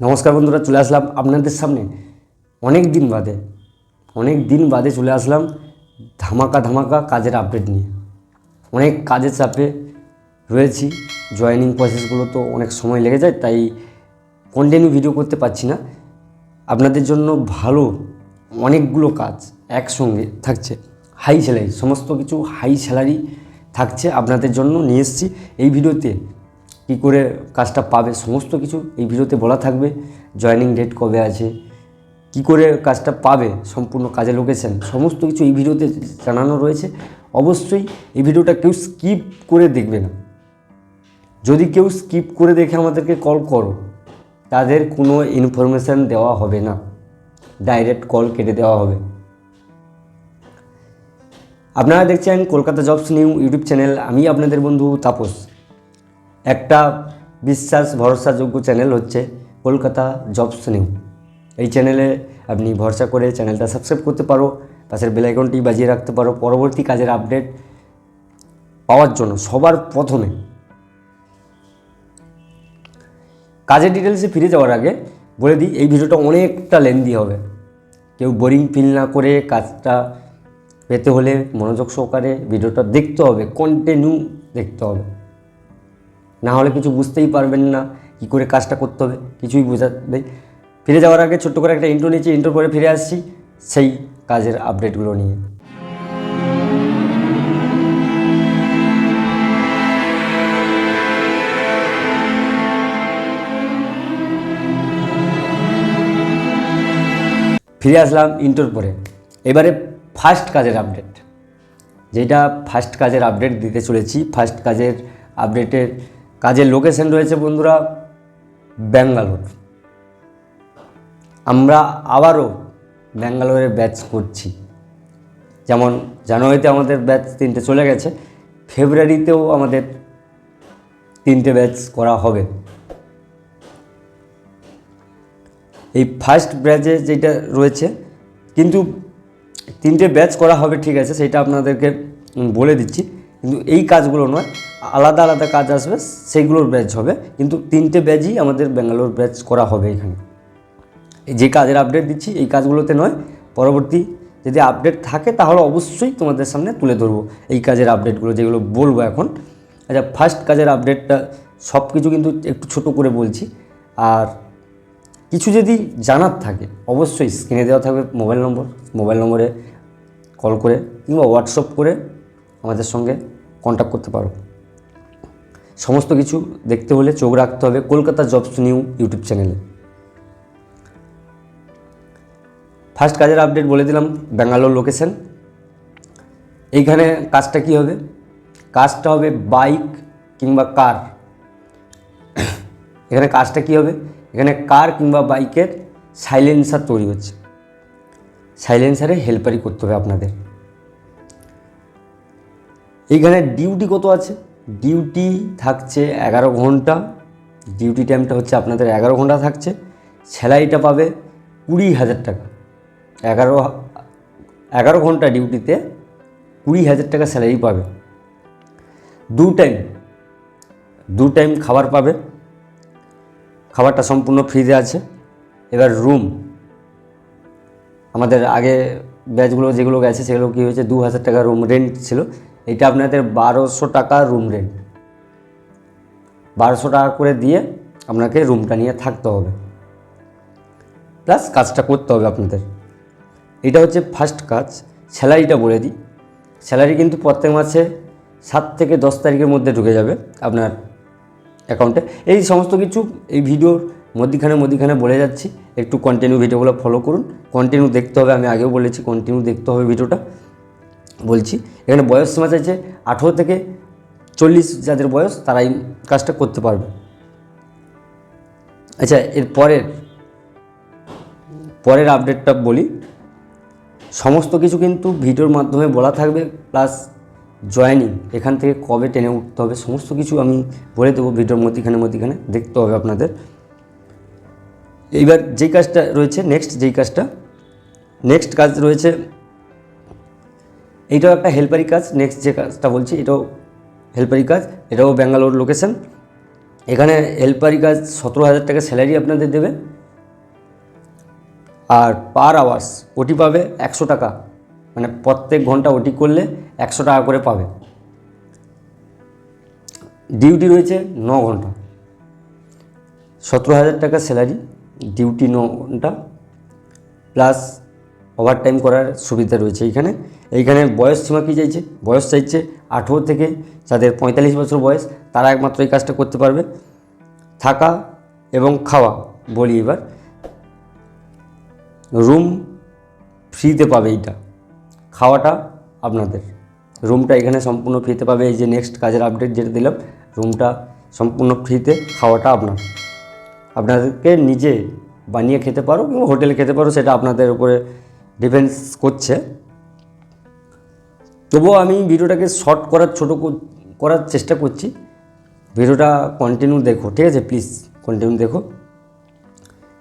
নমস্কার বন্ধুরা, চলে আসলাম আপনাদের সামনে। অনেক দিন বাদে, অনেক দিন বাদে চলে আসলাম ধামাকা ধামাকা কাজের আপডেট নিয়ে। অনেক কাজের চাপে রয়েছি জয়েনিং প্রসেসগুলো তো অনেক সময় লেগে যায়, তাই কন্টিনিউ ভিডিও করতে পারছি না। আপনাদের জন্য ভালো অনেকগুলো কাজ একসঙ্গে থাকছে। হাই স্যালারি সমস্ত কিছু হাই স্যালারি থাকছে আপনাদের জন্য। নিয়ে এসেছি। এই ভিডিওতে কী করে কাজটা পাবে, সমস্ত কিছু এই ভিডিওতে বলা থাকবে। জয়েনিং ডেট কবে আছে, কি করে কাজটা পাবে, সম্পূর্ণ কাজের লোকেশন সমস্ত কিছু এই ভিডিওতে জানানো রয়েছে। অবশ্যই এই ভিডিওটা কেউ স্কিপ করে দেখবে না। যদি কেউ স্কিপ করে দেখে আমাদেরকে কল করো, তাদের কোনো ইনফরমেশান দেওয়া হবে না। ডাইরেক্ট কল কেটে দেওয়া হবে। আপনারা দেখছেন Kolkata jobs new YouTube channel আমি আপনাদের বন্ধু তাপস। একটা বিশ্বাস, ভরসাযোগ্য চ্যানেল হচ্ছে কলকাতা জবস নিউ এই চ্যানেলে আপনি ভরসা করে চ্যানেলটা সাবস্ক্রাইব করতে পারো, পাশের বেলাইকনটি বাজিয়ে রাখতে পারো। পরবর্তী কাজের আপডেট পাওয়ার জন্য সবার প্রথমে। কাজের ডিটেলসে ফিরে যাওয়ার আগে বলে দিই, এই ভিডিওটা অনেকটা লেন্দি হবে। কেউ বোরিং ফিল না করে কাজটা পেতে হলে মনোযোগ সহকারে ভিডিওটা দেখতে হবে কন্টিনিউ দেখতে হবে। না হলে কিছু বুঝতেই পারবেন না, কী করে কাজটা করতে হবে, কিছুই বোঝাবে ফিরে যাওয়ার আগে ছোট্ট করে একটা ইন্টো নিয়েছি ইন্টোর পরে ফিরে আসছি সেই কাজের আপডেটগুলো নিয়ে। ফিরে আসলাম ইন্টোর পরে। এবারে ফার্স্ট কাজের আপডেট যেটা ফার্স্ট কাজের আপডেট দিতে চলেছি ফার্স্ট কাজের আপডেটের কাজের লোকেশন রয়েছে বন্ধুরা ব্যাঙ্গালোর। আমরা আবারও ব্যাঙ্গালোরে ব্যাচ করছি। যেমন জানুয়ারিতে আমাদের ব্যাচ তিনটে চলে গেছে, ফেব্রুয়ারিতেও আমাদের তিনটে ব্যাচ করা হবে। এই ফার্স্ট ব্যাচে যেটা রয়েছে, কিন্তু তিনটে ব্যাচ করা হবে ঠিক আছে, সেটা আপনাদেরকে বলে দিচ্ছি। কিন্তু এই কাজগুলো নয় আলাদা আলাদা কাজ আসবে সেইগুলোর ব্যাচ হবে। কিন্তু তিনটে ব্যাচই আমাদের ব্যাঙ্গালোর ব্যাচ করা হবে এখানে। যে কাজের আপডেট দিচ্ছি, এই কাজগুলোতে নয়, পরবর্তী যদি আপডেট থাকে, তাহলে অবশ্যই তোমাদের সামনে তুলে ধরবো এই কাজের আপডেটগুলো যেগুলো বলব এখন। আচ্ছা ফার্স্ট কাজের আপডেটটা সব কিছু কিন্তু একটু ছোট করে বলছি। আর কিছু যদি জানার থাকে, অবশ্যই স্ক্রিনে দেওয়া থাকবে মোবাইল নম্বর মোবাইল নম্বরে কল করে কিংবা হোয়াটসঅ্যাপ করে আমাদের সঙ্গে কন্ট্যাক্ট করতে পারো। সমস্ত কিছু দেখতে হলে চোখ রাখতে হবে। কলকাতা জবস নিউ ইউটিউব চ্যানেলে। ফার্স্ট কাজের আপডেট বলে দিলাম, ব্যাঙ্গালোর লোকেশন এইখানে কাজটা কি হবে? কাজটা হবে বাইক কিংবা কার এখানে কাজটা কি হবে? এখানে কার কিংবা বাইকের সাইলেন্সার তৈরি হচ্ছে। সাইলেন্সারে হেল্পারি করতে হবে আপনাদের। এইখানে ডিউটি কত আছে? ডিউটি থাকছে এগারো ঘণ্টা। ডিউটি টাইমটা হচ্ছে আপনাদের এগারো ঘণ্টা থাকছে। স্যালারিটা পাবে কুড়ি হাজার টাকা। এগারো এগারো ঘণ্টা ডিউটিতে কুড়ি হাজার টাকা স্যালারি পাবে। দু টাইম দু টাইম খাবার পাবে। খাবারটা সম্পূর্ণ ফ্রিতে আছে। এবার রুম। আমাদের আগে ব্যাচগুলো যেগুলো গেছে সেগুলো কী হয়েছে? দু হাজার টাকা রুম রেন্ট ছিল। এটা আপনাদের বারোশো টাকা রুম রেন্ট বারোশো টাকা করে দিয়ে আপনাকে রুমটা নিয়ে থাকতে হবে। প্লাস কাজটা করতে হবে আপনাদের। এটা হচ্ছে ফার্স্ট কাজ। স্যালারিটা বলে দিই। স্যালারি কিন্তু প্রত্যেক মাসে সাত থেকে দশ তারিখের মধ্যে ঢুকে যাবে আপনার অ্যাকাউন্টে এই সমস্ত কিছু এই ভিডিওর মধ্যিখানে মধ্যিখানে বলে যাচ্ছি। একটু কন্টিনিউ ভিডিওগুলো ফলো করুন। কন্টিনিউ দেখতে হবে, আমি আগেও বলেছি কন্টিনিউ দেখতে হবে ভিডিওটা বলছি, এখানে বয়স সীমা চাইছে আঠেরো থেকে চল্লিশ যাদের বয়স, তারাই কাজটা করতে পারবে। আচ্ছা এর পরের পরের আপডেটটা বলি। সমস্ত কিছু কিন্তু ভিডিওর মাধ্যমে বলা থাকবে প্লাস জয়েনিং এখান থেকে কবে টেনে উঠতে হবে, সমস্ত কিছু আমি বলে দেবো ভিডিওর মধ্যিখানে মধ্যিখানে, দেখতে হবে আপনাদের। এইবার যেই কাজটা রয়েছে নেক্সট যেই কাজটা নেক্সট কাজ রয়েছে এইটাও একটা হেল্পারি কাজ। নেক্সট যে কাজটা বলছি, এটাও হেল্পারি কাজ। এটাও ব্যাঙ্গালোর লোকেশন এখানে হেল্পারি কাজ সতেরো হাজার টাকা স্যালারি আপনাদের দেবে। আর পার আওয়ার্স ওটি পাবে একশো টাকা। মানে প্রত্যেক ঘণ্টা ওটি করলে একশো টাকা করে পাবে। ডিউটি রয়েছে ন ঘণ্টা। সতেরো হাজার টাকা স্যালারি ডিউটি ন ঘণ্টা। প্লাস ওভার টাইম করার সুবিধা রয়েছে এইখানে এইখানে বয়স সীমা কী চাইছে? বয়স চাইছে আঠেরো থেকে যাদের পঁয়তাল্লিশ বছর বয়স, তারা একমাত্র এই কাজটা করতে পারবে। থাকা এবং খাওয়া বলি এবার। রুম ফ্রিতে পাবে এইটা। খাওয়াটা আপনাদের। রুমটা এখানে সম্পূর্ণ ফ্রিতে পাবে। এই যে নেক্সট কাজের আপডেট যেটা দিলাম, রুমটা সম্পূর্ণ ফ্রিতে, খাওয়াটা আপনার। আপনাদেরকে নিজে বানিয়ে খেতে পারো কিংবা হোটেলে খেতে পারো, সেটা আপনাদের উপরে ডিপেন্ডস করছে। তবুও আমি ভিডিওটাকে শর্ট করার, ছোটো করার চেষ্টা করছি। ভিডিওটা কন্টিনিউ দেখো, ঠিক আছে? প্লিজ কন্টিনিউ দেখো।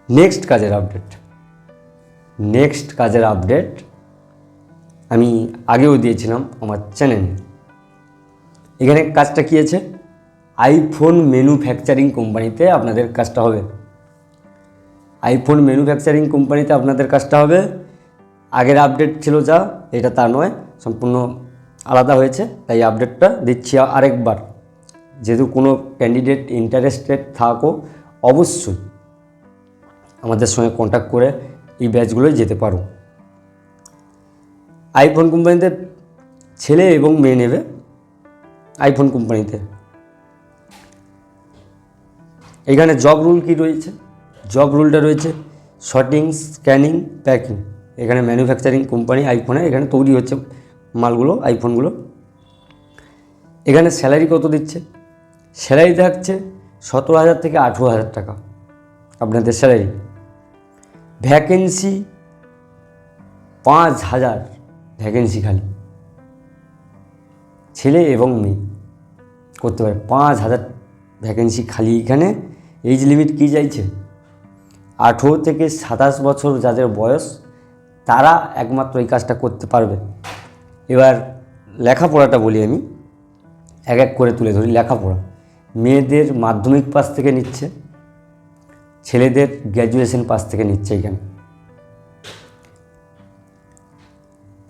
নেক্সট কাজের আপডেট নেক্সট কাজের আপডেট আমি আগেও দিয়েছিলাম আমার চ্যানেলে এখানে কাজটা কী আছে? আইফোন ম্যানুফ্যাকচারিং কোম্পানিতে আপনাদের কাজটা হবে। আইফোন ম্যানুফ্যাকচারিং কোম্পানিতে আপনাদের কাজটা হবে। আগের আপডেট ছিল যা, এটা তা নয়, সম্পূর্ণ আলাদা হয়েছে, তাই আপডেটটা দিচ্ছি আরেকবার। যেহেতু কোনো ক্যান্ডিডেট ইন্টারেস্টেড থাকো, অবশ্যই আমাদের সঙ্গে কন্ট্যাক্ট করে এই ব্যাচগুলোয় যেতে পারো। আইফোন কোম্পানিতে ছেলে এবং মেয়ে নেবে আইফোন কোম্পানিতে এখানে জব রুল কি রয়েছে? জব রুলটা রয়েছে শর্টিং স্ক্যানিং প্যাকিং এখানে ম্যানুফ্যাকচারিং কোম্পানি আইফোনে এখানে তৈরি হচ্ছে। মালগুলো আইফোনগুলো এখানে স্যালারি কত দিচ্ছে? স্যালারি থাকছে সতেরো হাজার থেকে আঠেরো হাজার টাকা, আপনাদের স্যালারি ভ্যাকেন্সি পাঁচ হাজার ভ্যাকেন্সি খালি। ছেলে এবং মেয়ে করতে পারে, পাঁচ হাজার ভ্যাকেন্সি খালি। এখানে এইজ লিমিট কী চাইছে আঠেরো থেকে সাতাশ বছর যাদের বয়স, তারা একমাত্র এই কাজটা করতে পারবে। এবার লেখাপড়াটা বলি আমি। এক এক করে তুলে ধরি লেখাপড়া। মেয়েদের মাধ্যমিক পাস থেকে নিচ্ছে, ছেলেদের গ্র্যাজুয়েশন পাস থেকে নিচ্ছে এখানে।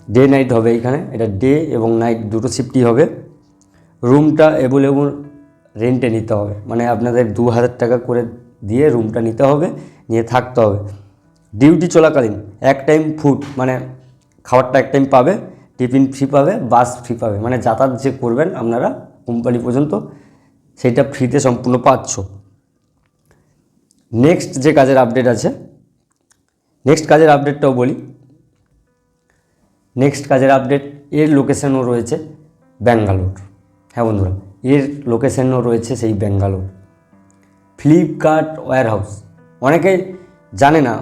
ডে নাইট হবে এখানে, এটা ডে এবং নাইট দুটো শিফটই হবে। রুমটা অ্যাভেলেবল রেন্টে নিতে হবে মানে আপনাদের দু হাজার টাকা করে দিয়ে রুমটা নিতে হবে, নিয়ে থাকতে হবে। ডিউটি চলাকালীন, এক টাইম ফুড মানে খাবারটা এক টাইম পাবে। টিফিন ফ্রি পাবে বাস ফ্রি পাবে। মানে যাতায়াত যে করবেন আপনারা কোম্পানি পর্যন্ত সেইটা ফ্রিতে সম্পূর্ণ পাচ্ছ। নেক্সট যে কাজের আপডেট আছে নেক্সট কাজের আপডেটটাও বলি। নেক্সট কাজের আপডেট এর লোকেশনও রয়েছে ব্যাঙ্গালোর। হ্যাঁ বন্ধুরা, এর লোকেশনও রয়েছে সেই ব্যাঙ্গালোর। ফ্লিপকার্ট ওয়্যার হাউস অনেকে জানে না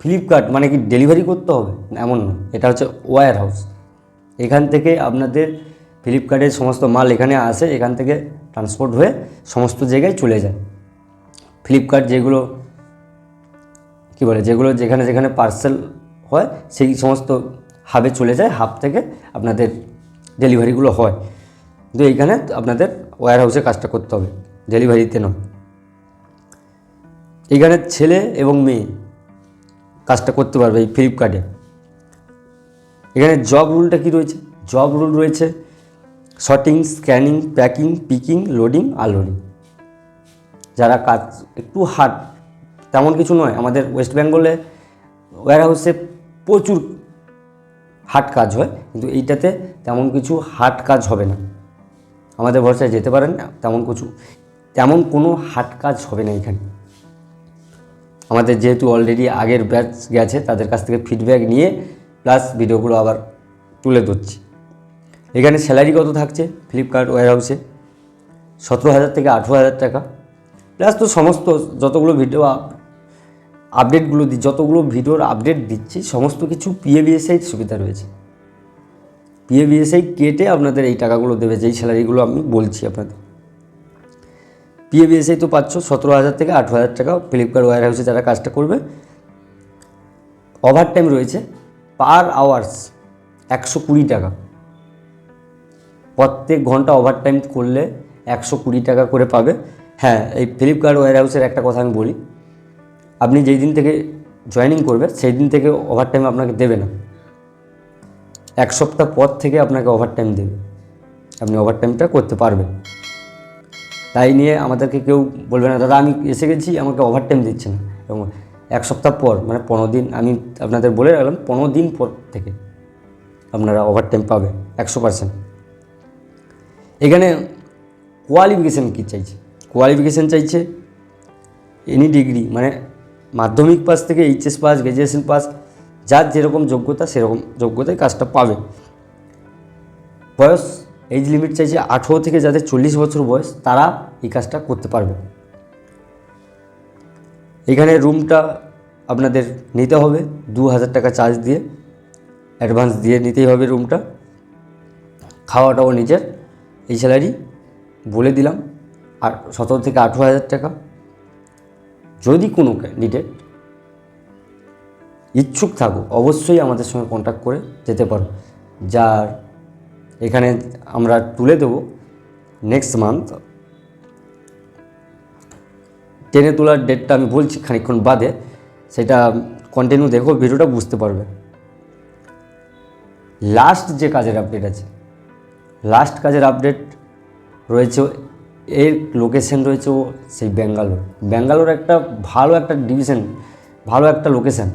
ফ্লিপকার্ট মানে কি ডেলিভারি করতে হবে? এমন না, এটা হচ্ছে ওয়্যার হাউস এখান থেকে আপনাদের ফ্লিপকার্টের সমস্ত মাল এখানে আসে, এখান থেকে ট্রান্সপোর্ট হয়ে সমস্ত জায়গায় চলে যায়। ফ্লিপকার্ট যেগুলো, কী বলে, যেগুলো যেখানে যেখানে পার্সেল হয়, সেই সমস্ত হাবে চলে যায় হাব থেকে আপনাদের ডেলিভারিগুলো হয়। কিন্তু এইখানে আপনাদের ওয়্যার হাউসে কাজটা করতে হবে ডেলিভারিতে নয়। এইখানে ছেলে এবং মেয়ে কাজটা করতে পারবে এই ফ্লিপকার্টে। এখানে জব রুলটা কি রয়েছে? জব রুল রয়েছে sorting scanning packing picking loading unloading যারা কাজ একটু হার্ড তেমন কিছু নয়। আমাদের ওয়েস্ট বেঙ্গলে ওয়্যার হাউসে প্রচুর হার্ড কাজ হয়, কিন্তু এইটাতে তেমন কিছু হার্ড কাজ হবে না। আমাদের ভরসায় যেতে পারেন না তেমন কিছু, তেমন কোনো হার্ড কাজ হবে না এখানে। আমাদের যেহেতু অলরেডি আগের ব্যাচ গেছে, তাদের কাছ থেকে ফিডব্যাক নিয়ে প্লাস ভিডিওগুলো আবার তুলে ধরছি। এখানে স্যালারি কত থাকছে ফ্লিপকার্ট ওয়্যার হাউসে সতেরো হাজার থেকে আঠেরো হাজার টাকা। প্লাস তো সমস্ত যতগুলো ভিডিও আপডেটগুলো দিই যতগুলো ভিডিওর আপডেট দিচ্ছি, সমস্ত কিছু পিএবিএসআই সুবিধা রয়েছে। পিএবিএসআই কেটে আপনাদের এই টাকাগুলো দেবে, যেই স্যালারিগুলো আমি বলছি আপনাদের। পিএবিএসআই তো পাচ্ছ সতেরো হাজার থেকে আঠেরো হাজার টাকা। ফ্লিপকার্ট ওয়্যার হাউসে যারা কাজটা করবে ওভার টাইম রয়েছে। পার আওয়ার্স একশো কুড়ি টাকা। প্রত্যেক ঘণ্টা ওভার টাইম করলে একশো কুড়ি টাকা করে পাবে। হ্যাঁ এই ফ্লিপকার্ট ওয়ার হাউসের একটা কথা আমি বলি। আপনি যেই দিন থেকে জয়েনিং করবেন সেই দিন থেকে ওভার টাইম আপনাকে দেবে না। এক সপ্তাহ পর থেকে আপনাকে ওভার টাইম দেবে। আপনি ওভার টাইমটা করতে পারবেন। তাই নিয়ে আমাদেরকে কেউ বলবে না, দাদা, আমি এসে গেছি, আমাকে ওভার টাইম দিচ্ছে না। এক সপ্তাহ পর মানে পনেরো দিন, আমি আপনাদের বলে রাখলাম, পনেরো দিন পর থেকে আপনারা ওভার টাইম পাবেন একশো পার্সেন্ট এখানে কোয়ালিফিকেশান কী চাইছে? কোয়ালিফিকেশান চাইছে এনি ডিগ্রি মানে মাধ্যমিক পাস থেকে এইচএস পাস গ্র্যাজুয়েশন পাস যার যেরকম যোগ্যতা, সেরকম যোগ্যতায় কাজটা পাবে। বয়স এজ লিমিট চাইছে আঠেরো থেকে যাদের চল্লিশ বছর বয়স, তারা এই কাজটা করতে পারবে। এখানে রুমটা আপনাদের নিতে হবে দু হাজার টাকা চার্জ দিয়ে অ্যাডভান্স দিয়ে নিতেই হবে রুমটা। খাওয়াটাও নিজের, এই স্যালারি বলে দিলাম, আর সতেরো থেকে আঠেরো হাজার টাকা। যদি কোনো ক্যান্ডিডেট ইচ্ছুক থাকো অবশ্যই আমাদের সঙ্গে কন্ট্যাক্ট করে যেতে পারো। যার এখানে আমরা তুলে দেবো নেক্সট মান্থ টেনে তোলার ডেটটা আমি বলছি খানিকক্ষণ বাদে, সেটা কন্টিনিউ দেখো, ভিডিওটা বুঝতে পারবে। লাস্ট যে কাজের আপডেট আছে লাস্ট কাজের আপডেট রয়েছে এর লোকেশন রয়েছে ও সেই ব্যাঙ্গালোর। ব্যাঙ্গালোর একটা ভালো একটা ডিভিশন ভালো একটা লোকেশন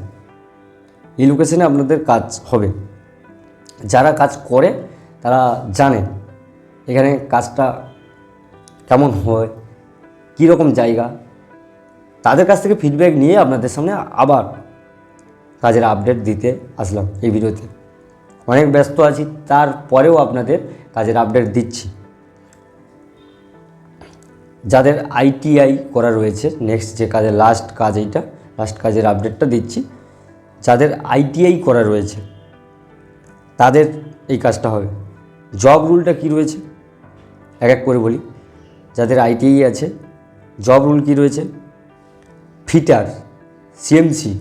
এই লোকেশনে আপনাদের কাজ হবে। যারা কাজ করে, তারা জানে এখানে কাজটা কেমন হয়, কীরকম জায়গা তাদের কাছ থেকে ফিডব্যাক নিয়ে আপনাদের সামনে আবার কাজের আপডেট দিতে আসলাম এই ভিডিওতে। অনেক ব্যস্ত আছি, তারপরেও আপনাদের কাজের আপডেট দিচ্ছি। যাদের আইটিআই করা রয়েছে নেক্সট যে কাজের লাস্ট কাজ এইটা লাস্ট কাজের আপডেটটা দিচ্ছি। যাদের আইটিআই করা রয়েছে, তাদের এই কাজটা হবে। জব রুলটা কি রয়েছে? এক এক করে বলি। যাদের আইটিআই আছে জব রুল কি রয়েছে? Fitter, CMC,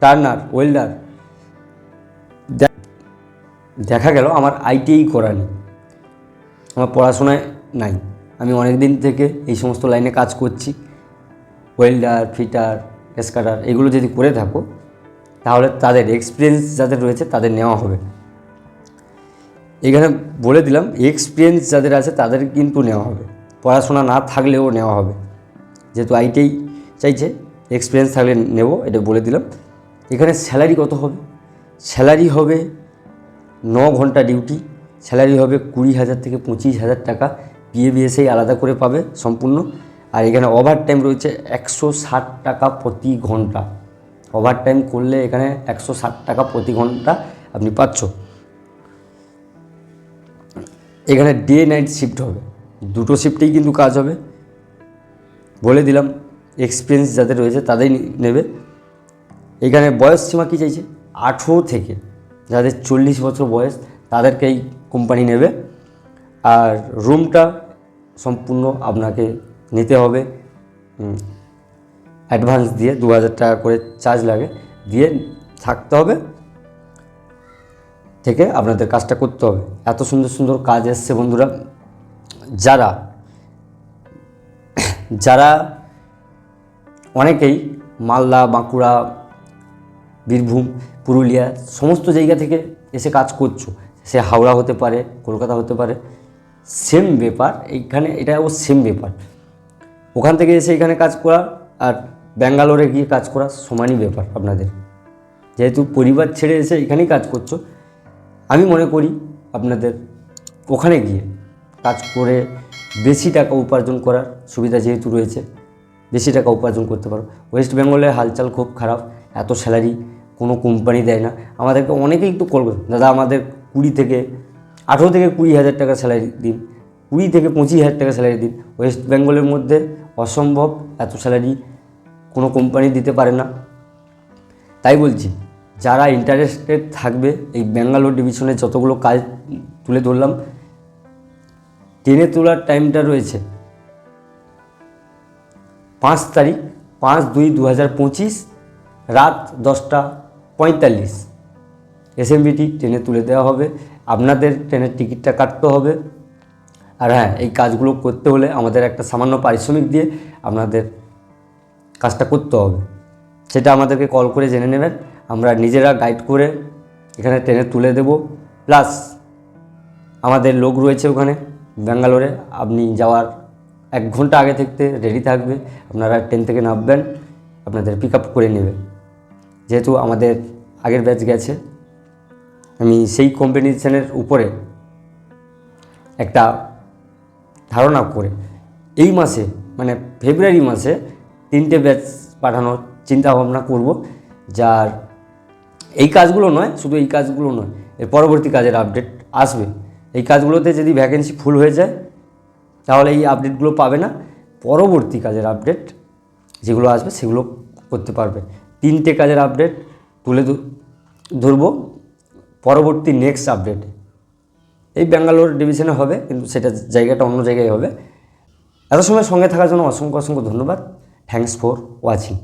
turner, welder. দেখা গেল আমার আইটিআই করা নেই। আমার পড়াশোনায় নাই। আমি অনেক দিন থেকে এই সমস্ত লাইনে কাজ করছি। ওয়েল্ডার, ফিটার এসকাটার এগুলো যদি করে থাকো, তাহলে তাদের এক্সপিরিয়েন্স যাদের রয়েছে তাদের নেওয়া হবে। এখানে বলে দিলাম এক্সপিরিয়েন্স যাদের আছে তাদের কিন্তু নেওয়া হবে। পড়াশোনা না থাকলেও নেওয়া হবে। যেহেতু আইটিআই চাইছে এক্সপিরিয়েন্স থাকলে নেব, এটা বলে দিলাম। এখানে স্যালারি কত হবে? স্যালারি হবে ন ঘণ্টা ডিউটি স্যালারি হবে কুড়ি হাজার থেকে পঁচিশ হাজার টাকা। পিএবিএসআই আলাদা করে পাবে সম্পূর্ণ। আর এখানে ওভার টাইম রয়েছে একশো ষাট টাকা প্রতি ঘণ্টা। ওভার টাইম করলে এখানে একশো ষাট টাকা প্রতি ঘণ্টা আপনি পাচ্ছ। এখানে ডে নাইট শিফট হবে। দুটো শিফটেই কিন্তু কাজ হবে। বলে দিলাম এক্সপিরিয়েন্স যাদের রয়েছে তাদেরই নেবে। এখানে বয়স সীমা কী চাইছে? আঠেরো থেকে যাদের চল্লিশ বছর বয়স তাদেরকেই কোম্পানি নেবে। আর রুমটা সম্পূর্ণ আপনাকে নিতে হবে। অ্যাডভান্স দিয়ে দু হাজার টাকা করে চার্জ লাগে। দিয়ে থাকতে হবে। থেকে আপনাদের কাজটা করতে হবে। এত সুন্দর সুন্দর কাজ এসছে বন্ধুরা। যারা যারা অনেকেই মালদা, বাঁকুড়া, বীরভূম, পুরুলিয়া সমস্ত জায়গা থেকে এসে কাজ করছ। সে হাওড়া হতে পারে, কলকাতা হতে পারে সেম ব্যাপার, এইখানে এটাও সেম ব্যাপার। ওখান থেকে এসে এখানে কাজ করা আর ব্যাঙ্গালোরে গিয়ে কাজ করা সমানই ব্যাপার আপনাদের। যেহেতু পরিবার ছেড়ে এসে এখানেই কাজ করছ, আমি মনে করি আপনাদের ওখানে গিয়ে কাজ করে বেশি টাকা উপার্জন করার সুবিধা যেহেতু রয়েছে বেশি টাকা উপার্জন করতে পারো। ওয়েস্ট বেঙ্গলের হালচাল খুব খারাপ, এত স্যালারি কোনো কোম্পানি দেয় না। আমাদেরকে অনেকেই একটু কল করে দাদা, আমাদের কুড়ি থেকে, আঠেরো থেকে কুড়ি হাজার টাকা স্যালারি দিন, কুড়ি থেকে পঁচিশ হাজার টাকা স্যালারি দিন। ওয়েস্ট বেঙ্গলের মধ্যে অসম্ভব এত স্যালারি কোনো কোম্পানি দিতে পারে না। তাই বলছি, যারা ইন্টারেস্টেড থাকবে, এই ব্যাঙ্গালোর ডিভিশনে যতগুলো কাজ তুলে ধরলাম, টেনে তোলার টাইমটা রয়েছে। পাঁচ তারিখ, পাঁচ দুই দু হাজার পঁচিশ, রাত দশটা পঁয়তাল্লিশ। এসএমবিটি ট্রেনে তুলে দেওয়া হবে। আপনাদের ট্রেনের টিকিটটা কাটতে হবে। আর হ্যাঁ এই কাজগুলো করতে হলে আমাদের একটা সামান্য পারিশ্রমিক দিয়ে আপনাদের কাজটা করতে হবে। সেটা আমাদেরকে কল করে জেনে নেবেন। আমরা নিজেরা গাইড করে এখানে ট্রেনে তুলে দেব। প্লাস আমাদের লোক রয়েছে ওখানে, ব্যাঙ্গালোরে। আপনি যাওয়ার এক ঘণ্টা আগে থাকতে রেডি থাকবে। আপনারা ট্রেন থেকে নামবেন, আপনাদের পিক আপ করে নেবে। যেহেতু আমাদের আগের ব্যাচ গেছে, আমি সেই কম্পিটিশনের উপরে একটা ধারণা করে এই মাসে মানে ফেব্রুয়ারি মাসে তিনটে ব্যাচ পাঠানোর চিন্তা ভাবনা করব, যার এই কাজগুলো নয়, শুধু এই কাজগুলো নয়, এর পরবর্তী কাজের আপডেট আসবে। এই কাজগুলোতে যদি ভ্যাকেন্সি ফুল হয়ে যায় তাহলে এই আপডেটগুলো পাবে না। পরবর্তী কাজের আপডেট যেগুলো আসবে সেগুলো করতে পারবে। তিনটে কাজের আপডেট তুলে ধরব। পরবর্তী নেক্সট আপডেট এই ব্যাঙ্গালোর ডিভিশনে হবে, কিন্তু সেটা জায়গাটা অন্য জায়গায় হবে। এত সময় সঙ্গে থাকার জন্য অসংখ্য অসংখ্য ধন্যবাদ। Thanks for watching